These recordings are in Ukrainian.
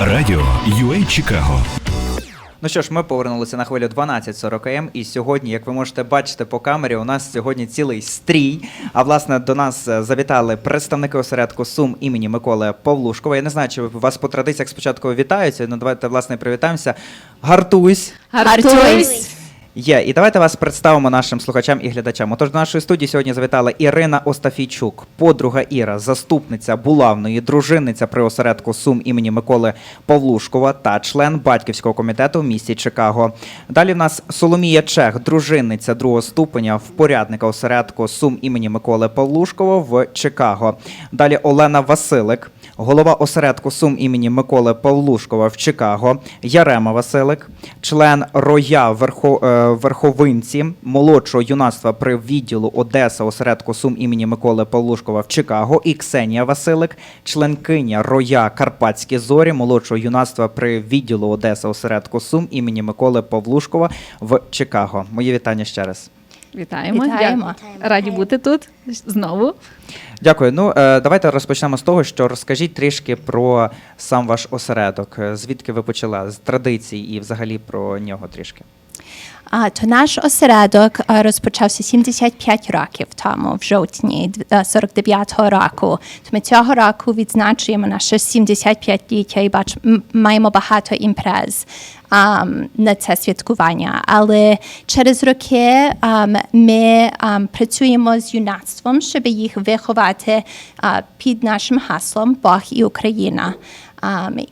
Радіо UA Чикаго. Ну що ж, ми повернулися на хвилю 12.40 м і сьогодні, як ви можете бачити по камері, у нас сьогодні цілий стрій. А власне до нас е, завітали представники осередку Сум імені Миколи Павлушкова. Я не знаю, чи вас по традиціях спочатку вітаються. Ну давайте власне привітаємося. Гартусь! Гартуйсь! Є, і давайте вас представимо нашим слухачам і глядачам. Отож, до нашої студії сьогодні завітала Ірина Остафійчук, подруга Іра, заступниця булавної, дружинниця при осередку Сум імені Миколи Павлушкова та член батьківського комітету в місті Чикаго. Далі в нас Соломія Чех, дружинниця другого ступеня, впорядника осередку Сум імені Миколи Павлушкова в Чикаго. Далі Олена Василик, голова осередку Сум імені Миколи Павлушкова в Чикаго, Ярема Василик, член Роя Верхо, е, Верховинці молодшого юнацтва при відділу Одеса осередку Сум імені Миколи Павлушкова в Чикаго, і Ксенія Василик, членкиня Роя Карпатські зорі молодшого юнацтва при відділу Одеса осередку Сум імені Миколи Павлушкова в Чикаго. Мої вітання ще раз. Вітаємо. Вітаємо. Раді бути тут знову. Дякую. Ну е, давайте розпочнемо з того, що розкажіть трішки про сам ваш осередок. Звідки ви почали з традицій і взагалі про нього трішки. А, то наш осередок а, розпочався 75 років тому, в жовтні 49-го року. То ми цього року відзначуємо наше 75-ліття і бач, маємо багато імпрез ам, на це святкування. Але через роки ам, ми ам, працюємо з юнацтвом, щоб їх виховати а, під нашим хаслом Бог і Україна.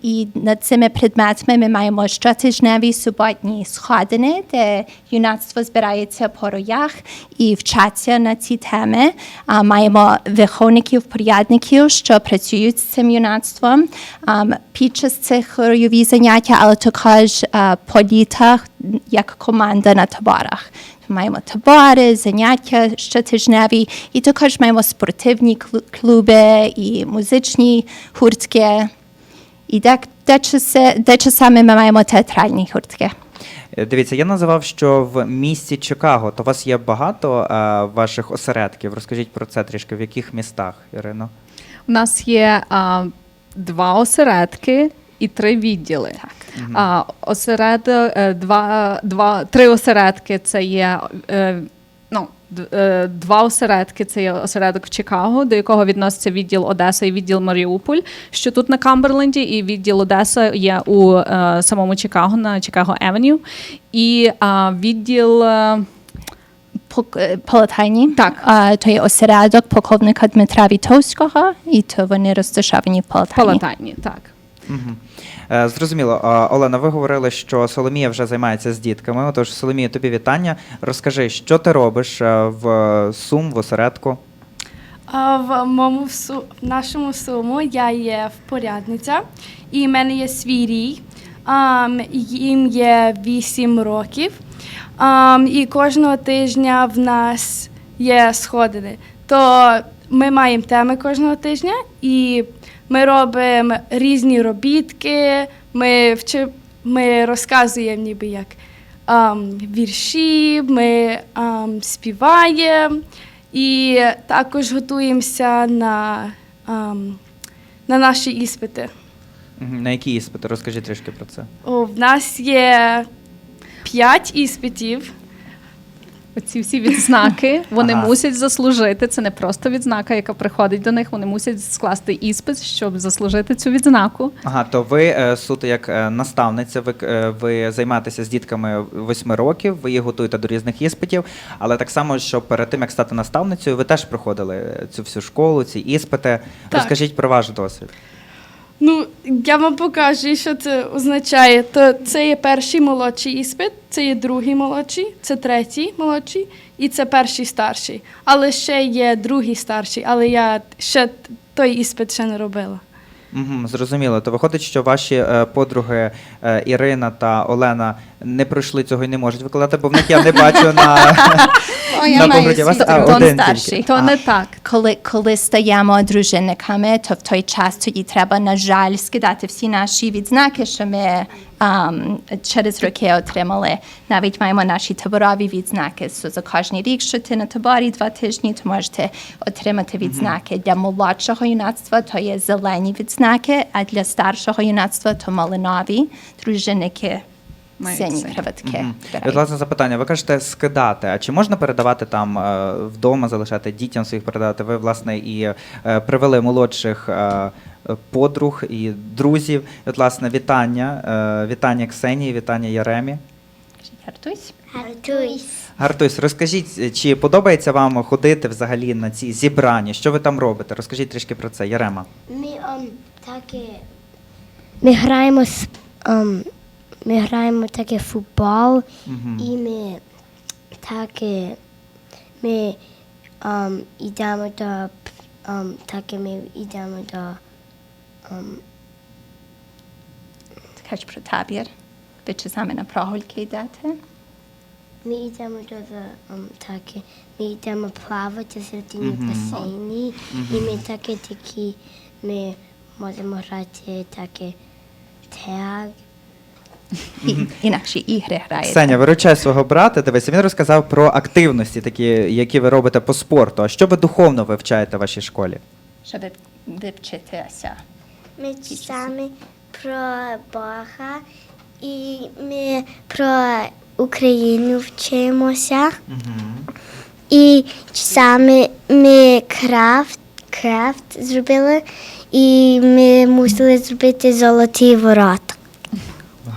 І над цими предметами ми маємо щотижневі суботні сходини, де юнацтво збирається по роях і вчаться на ці теми. А, маємо виховників, порядників, що працюють з цим юнацтвом um, під час цих ройові заняття, але також а, по літах як команда на таборах. Маємо табори, заняття щотижневі, і також маємо спортивні клу- клуби і музичні гуртки. І де, часи, де часами ми маємо театральні гуртки. Е, Дивіться, я називав, що в місті Чикаго то у вас є багато е, ваших осередків. Розкажіть про це трішки. В яких містах, Ірино? У нас є а, два осередки і три відділи. Так. А, осередок, е, два, два, три осередки це є. Е, ну, е, Два осередки це є осередок в Чикаго, до якого відноситься відділ Одеса і відділ Маріуполь, що тут на Камберленді, і відділ Одеса є у е, самому Чикаго на Чикаго Евеню. І а, відділ е, е, Полотайні. Так. А, то є осередок полковника Дмитра Вітовського, і то вони розташовані в Полотайні. Палатайні. Так. Е, Зрозуміло. Олена, ви говорили, що Соломія вже займається з дітками. Отож, Соломія, тобі вітання. Розкажи, що ти робиш е, в Сум, в осередку? В моєму в нашому суму я є впорядниця, і в мене є свій. Ам, їм є 8 років. Ам, і кожного тижня в нас є сходини. То ми маємо теми кожного тижня, і ми робимо різні робітки. Ми, вчи, ми розказуємо ніби як ам, вірші, ми ам, співаємо. І також готуємося на, ам, на наші іспити. На які іспити? Розкажи трішки про це. О, в нас є п'ять іспитів. Оці всі відзнаки вони Ага. мусять заслужити. Це не просто відзнака, яка приходить до них. Вони мусять скласти іспит, щоб заслужити цю відзнаку. Ага, то ви е, суто як е, наставниця, ви, е, ви займаєтеся з дітками восьми років, ви їх готуєте до різних іспитів, але так само, що перед тим як стати наставницею, ви теж проходили цю всю школу, ці іспити. Так. Розкажіть про ваш досвід. Ну, я вам покажу, що це означає. То це є перший молодший іспит, це є другий молодший, це третій молодший і це перший старший. Але ще є другий старший, але я ще той іспит ще не робила. Угу, зрозуміло. То виходить, що ваші е, подруги е, Ірина та Олена не пройшли цього і не можуть викладати, бо в них я не бачу на, О, я На маю. Вас, а, один старший. То А. не так. Коли, коли стаємо дружинниками, то в той час тоді треба, на жаль, скидати всі наші відзнаки, що ми ам, через роки отримали. Навіть маємо наші таборові відзнаки. So, за кожен рік, що ти на таборі два тижні, то можете отримати відзнаки. Для молодшого юнацтва то є зелені відзнаки, а для старшого юнацтва то малинові дружинники. Мають Сині сині. краватки. І от, вбирають. власне запитання. Ви кажете скидати. А чи можна передавати там е, вдома, залишати дітям своїх передавати? Ви власне і е, привели молодших е, подруг і друзів. І, от, власне, вітання. е, Вітання Ксенії, вітання Яремі. Гартусь. Гартуйсь. Гартусь, розкажіть, чи подобається вам ходити взагалі на ці зібрання? Що ви там робите? Розкажіть трішки про це, Ярема. Ми um, таке. Ми граємо с- um, ми граємо таке футбол і ми таке ми um, йдемо до um, таке ми йдемо до um, Ти кажеш про табір. Ви часами на прогульки йдете? ми йдемо до um, таке ми йдемо плавати середині в басейні і ми таке такі ми можемо грати таке тег. І, інакші ігри граєте. Ксеня, виручай свого брата. Дивися, він розказав про активності, такі, які ви робите по спорту. А що ви духовно вивчаєте в вашій школі? Щоб вивчитися. Ми читаємо про Бога і ми про Україну вчимося. І часами ми крафт, крафт зробили, і ми мусили зробити золоті ворота.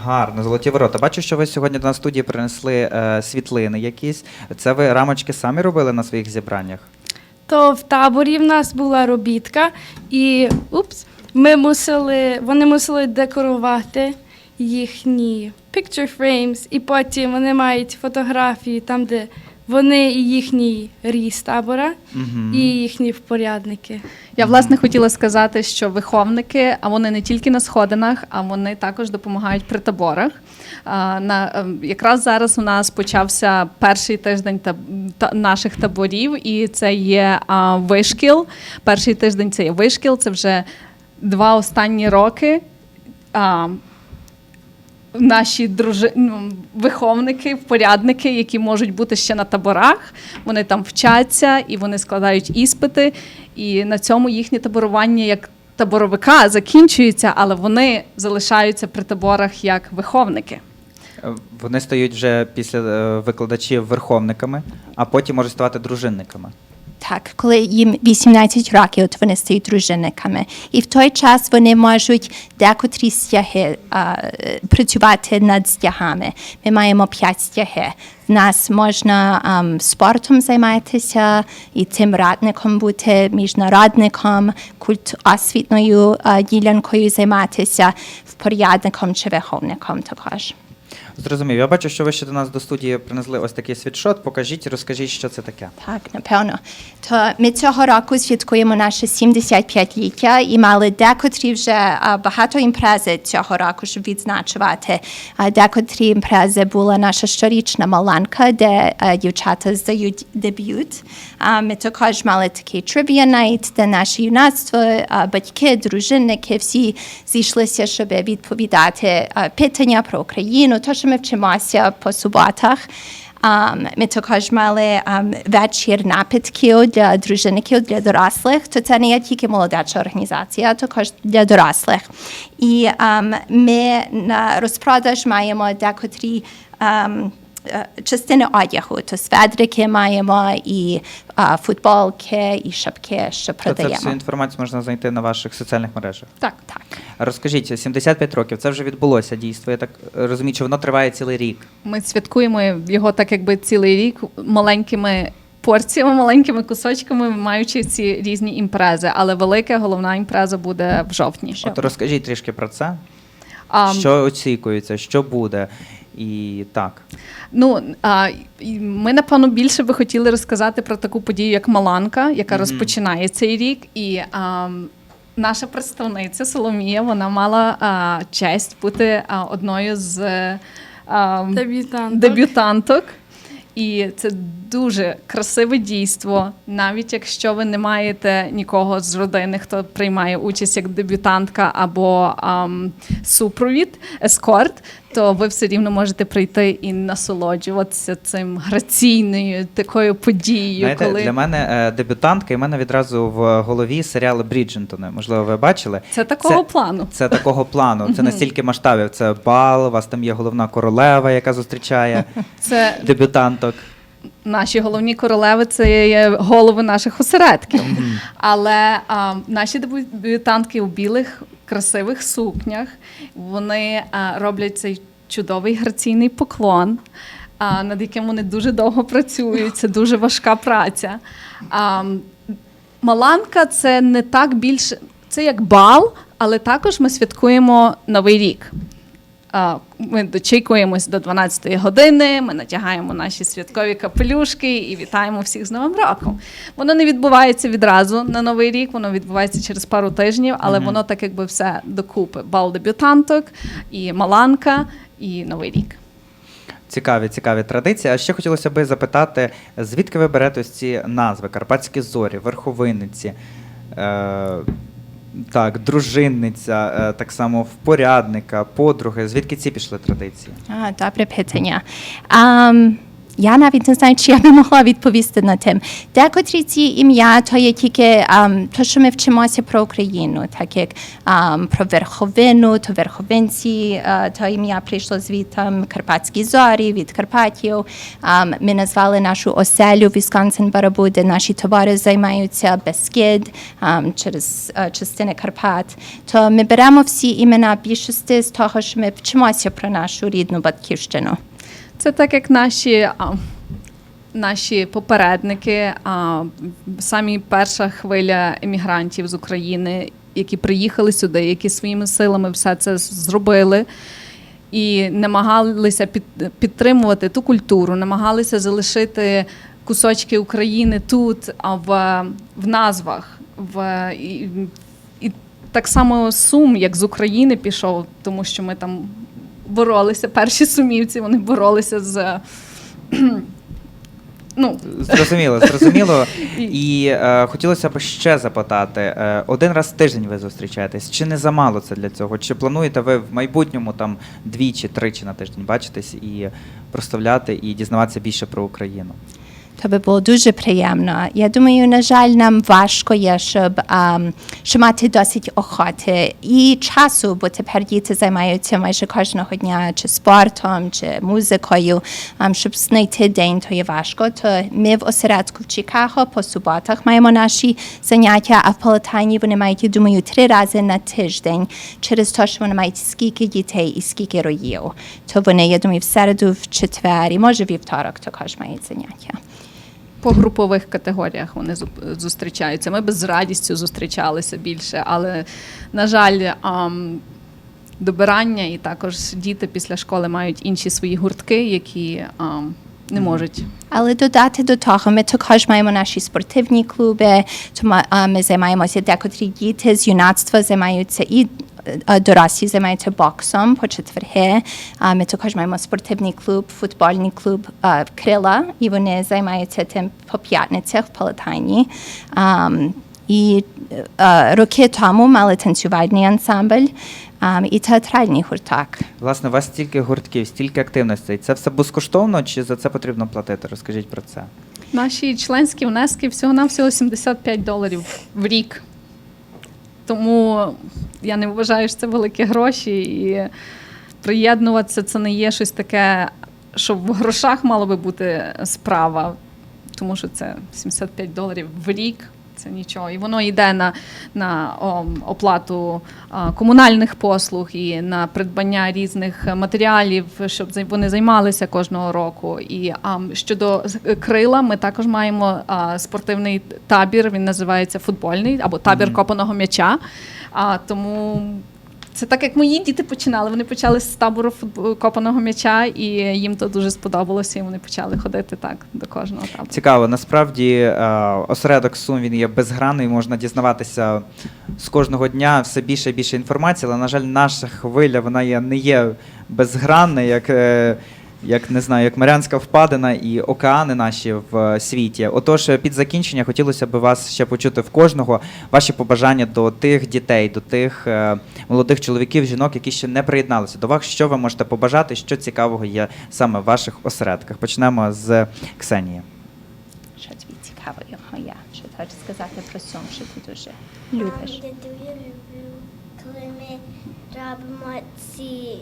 Гарно, золоті ворота. Бачу, що ви сьогодні до нас студії принесли е, світлини якісь. Це ви рамочки самі робили на своїх зібраннях? То в таборі в нас була робітка, і упс, ми мусили, вони мусили декорувати їхні picture frames, і потім вони мають фотографії там, де вони і їхній ріс табора, і їхні впорядники. Я власне хотіла сказати, що виховники, а вони не тільки на сходинах, а вони також допомагають при таборах. А, На ем, якраз зараз у нас почався перший тиждень таб, та, наших таборів, і це є а, вишкіл. Перший тиждень це є вишкіл. Це вже два останні роки. А, Наші дружи... ну, виховники, впорядники, які можуть бути ще на таборах, вони там вчаться і вони складають іспити. І на цьому їхнє таборування як таборовика закінчується, але вони залишаються при таборах як виховники. Е, Вони стають вже після е, викладачів верховниками, а потім можуть ставати дружинниками. Так, коли їм 18 років, от вони стають дружинниками. І в той час вони можуть декотрі стяги а, працювати над стягами. Ми маємо 5 стяги. В нас можна ам, спортом займатися і тим радником бути, міжнародником, культ освітною а, ділянкою займатися, впорядником чи виховником також. Зрозумів. Я бачу, що ви ще до нас до студії принесли ось такий світшот. Покажіть, розкажіть, що це таке. Так, напевно. То ми цього року святкуємо наше 75-ліття і мали декотрі вже багато імпрези цього року, щоб відзначувати. Декотрі імпрези була наша щорічна маланка, де дівчата здають дебют. Ми також мали такий trivia night, де наше юнацтво, батьки, дружинники, всі зійшлися, щоб відповідати питання про Україну, то, що ми вчимося по суботах. Um, ми також мали um, вечір напитків для дружинників, для дорослих. То це не є тільки молодеча організація, а також для дорослих. І um, ми на розпродаж маємо декотрі частини одягу. То сведрики маємо, і а, футболки, і шапки, що Та Це всю інформацію можна знайти на ваших соціальних мережах. Так, Так. Розкажіть, 75 років, це вже відбулося дійство. Я так е, розумію, що воно триває цілий рік. ми святкуємо його так, якби цілий рік маленькими порціями, маленькими кусочками, маючи ці різні імпрези. Але велика головна імпреза буде в жовтні. От розкажіть трішки про це. А, Що очікується, що буде, і так. Ну а, ми напевно більше би хотіли розказати про таку подію, як Маланка, яка розпочинає цей рік. І а, наша представниця Соломія вона мала а, честь бути а, одною з а, Дебютанток. дебютанток. І це дуже красиве дійство. Навіть якщо ви не маєте нікого з родини, хто приймає участь як дебютантка або ам, супровід, ескорт, то ви все рівно можете прийти і насолоджуватися цим граційною такою подією. Знаєте, коли для мене е, дебютантка, і в мене відразу в голові серіали Бріджентони. Можливо, ви бачили. це такого плану. Це такого плану. Це настільки масштабів. Це бал, у вас там є головна королева, яка зустрічає Це дебютанток. наші головні королеви це є голови наших осередків. Але а, наші дебютантки у білих красивих сукнях вони роблять цей чудовий граційний поклон, над яким вони дуже довго працюють. Це дуже важка праця. Маланка це не так більше, це як бал, але також ми святкуємо Новий рік. Ми дочікуємось до 12-ї години, ми натягаємо наші святкові капелюшки і вітаємо всіх з Новим роком. Воно не відбувається відразу на Новий рік, воно відбувається через пару тижнів, але воно так якби все докупи. Бал дебютанток, і Маланка, і Новий рік. Цікаві, цікаві традиції. А ще хотілося би запитати, звідки ви берете ось ці назви? Карпатські зорі, верховинниці, е, так, дружинниця, е, так само в порядника, подруги. Звідки ці пішли традиції? А, добре питання. Ам, я навіть не знаю, чи я би могла відповісти на тим. Декотрі ці ім'я то є тільки ам, то, що ми вчимося про Україну, так як ам, про верховину, то верховинці, а, то ім'я прийшло звітом Карпатські зорі від Карпатів. Ам, ми назвали нашу оселю Вісконсин Барабу, де наші товари займаються Бескид ам, через а, частини Карпат. То ми беремо всі імена більшості з того, що ми вчимося про нашу рідну батьківщину. Це так, як наші, а, наші попередники, а, самі перша хвиля емігрантів з України, які приїхали сюди, які своїми силами все це зробили. І намагалися під, підтримувати ту культуру, намагалися залишити кусочки України тут, а в, в назвах. В, і, і так само Сум, як з України пішов, тому що ми там боролися, перші сумівці, вони боролися з. Ну, Зрозуміло, зрозуміло. І е, хотілося б ще запитати: е, один раз в тиждень ви зустрічаєтесь? Чи не замало це для цього? Чи плануєте ви в майбутньому там двічі, тричі на тиждень бачитись і проставляти і дізнаватися більше про Україну? То би було дуже приємно. Я думаю, на жаль, нам важко є, щоб, щоб мати досить охоти і часу, бо тепер діти займаються майже кожного дня чи спортом, чи музикою. Щоб знайти день, то є важко. То ми в осередку в Чикаго по суботах маємо наші заняття, а в Палатані вони мають, думаю, три рази на тиждень через те, що вони мають скільки дітей і скільки роїв. То вони, я думаю, в середу, в четвер і може вівторок також мають заняття. По групових категоріях вони зустрічаються. Ми би з радістю зустрічалися більше, але, на жаль, добирання і також діти після школи мають інші свої гуртки, які не можуть. Але додати до того, ми також маємо наші спортивні клуби, тому ми займаємося декотрі діти з юнацтва займаються і дорослі займаються боксом по четверги. Ми також маємо спортивний клуб, футбольний клуб Крила, і вони займаються тим по п'ятницях в Палатані. І роки тому мали танцювальний ансамбль ам, і театральний гурток. Власне, у вас стільки гуртків, стільки активностей. Це все безкоштовно чи за це потрібно платити? Розкажіть про це. Наші членські внески всього-навсього 75 доларів в рік. Тому я не вважаю, що це великі гроші. І приєднуватися це не є щось таке, що в грошах мало би бути справа, тому що це 75 доларів в рік. Це нічого. І воно йде на, на оплату комунальних послуг і на придбання різних матеріалів, щоб вони займалися кожного року. І а, щодо крила, ми також маємо а, спортивний табір. Він називається футбольний або табір копаного м'яча. А, тому це так, як мої діти починали. Вони почали з табору копаного м'яча, і їм то дуже сподобалося, і вони почали ходити так до кожного табору. Цікаво, насправді е, осередок Сум він є безгранний, можна дізнаватися з кожного дня все більше і більше інформації, але, на жаль, наша хвиля вона є, не є безгранна, як е, як не знаю, як Маріанська впадина і океани наші в е, світі. Отож, е, під закінчення хотілося б вас ще почути в кожного ваші побажання до тих дітей, до тих е, молодих чоловіків, жінок, які ще не приєдналися до вас. Що ви можете побажати? Що цікавого є саме в ваших осередках? Почнемо з Ксенії. Що тобі цікаво його? Що ти хочеш сказати про сум, що ти дуже любиш? Я дуже люблю, коли ми робимо ці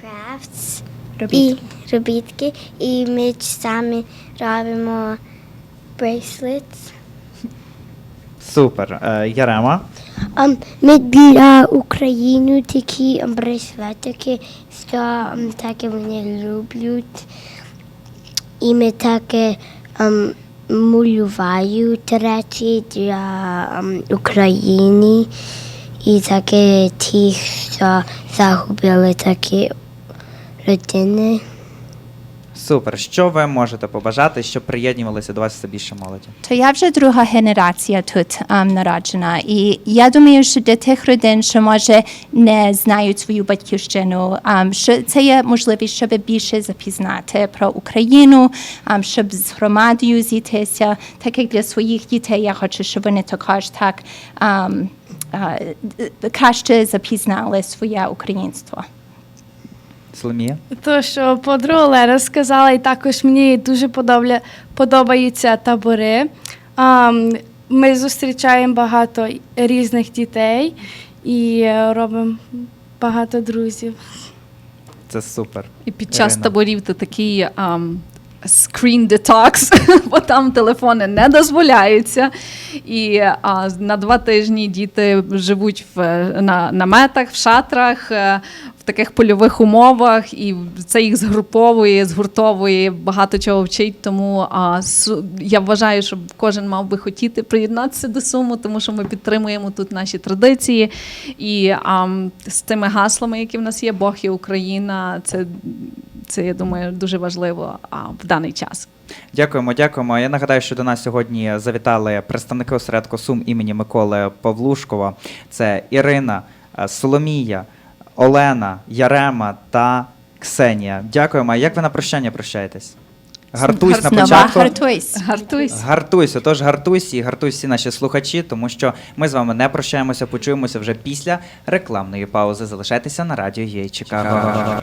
крафтс Робітки. і робітки, і ми самі робимо bracelets. Супер. Е, Ярема. Um, ми для України такі браслетики, що ем, таке вони люблять. І ми таке ем, малювають речі для ем, України. І таке ті, що загубили такі родини. Супер. Що ви можете побажати, щоб приєднувалися до вас все більше молоді? То я вже друга генерація тут ем, народжена, і я думаю, що для тих родин, що може не знають свою батьківщину, ем, що це є можливість, щоб більше запізнати про Україну, ем, щоб з громадою зійтися, так як для своїх дітей я хочу, щоб вони також так ем, е, краще запізнали своє українство. Соломія? То, що подруга Лера сказала, і також мені дуже подобля, подобаються табори. А, ми зустрічаємо багато різних дітей і робимо багато друзів. Це супер. І під час Ірина. таборів ти такий ам, screen detox, бо там телефони не дозволяються. І а, на два тижні діти живуть в на наметах, в шатрах, е, в таких польових умовах, і це їх згруповує, згуртовує, багато чого вчить. Тому а, су- я вважаю, що кожен мав би хотіти приєднатися до суму, тому що ми підтримуємо тут наші традиції. І ам, з тими гаслами, які в нас є, Бог і Україна, це, це я думаю, дуже важливо а, в даний час. Дякуємо, дякуємо. Я нагадаю, що до нас сьогодні завітали представники осередку Сум імені Миколи Павлушкова. Це Ірина, е, Соломія, Олена, Ярема та Ксенія. Дякуємо. Як ви на прощання прощаєтесь? Гартуйсь на початку. гартуйсь. Гартуйся. Гартуйся, тож гартуйся і гартуй всі наші слухачі, тому що ми з вами не прощаємося, почуємося вже після рекламної паузи. Залишайтеся на радіо Є Чикаго.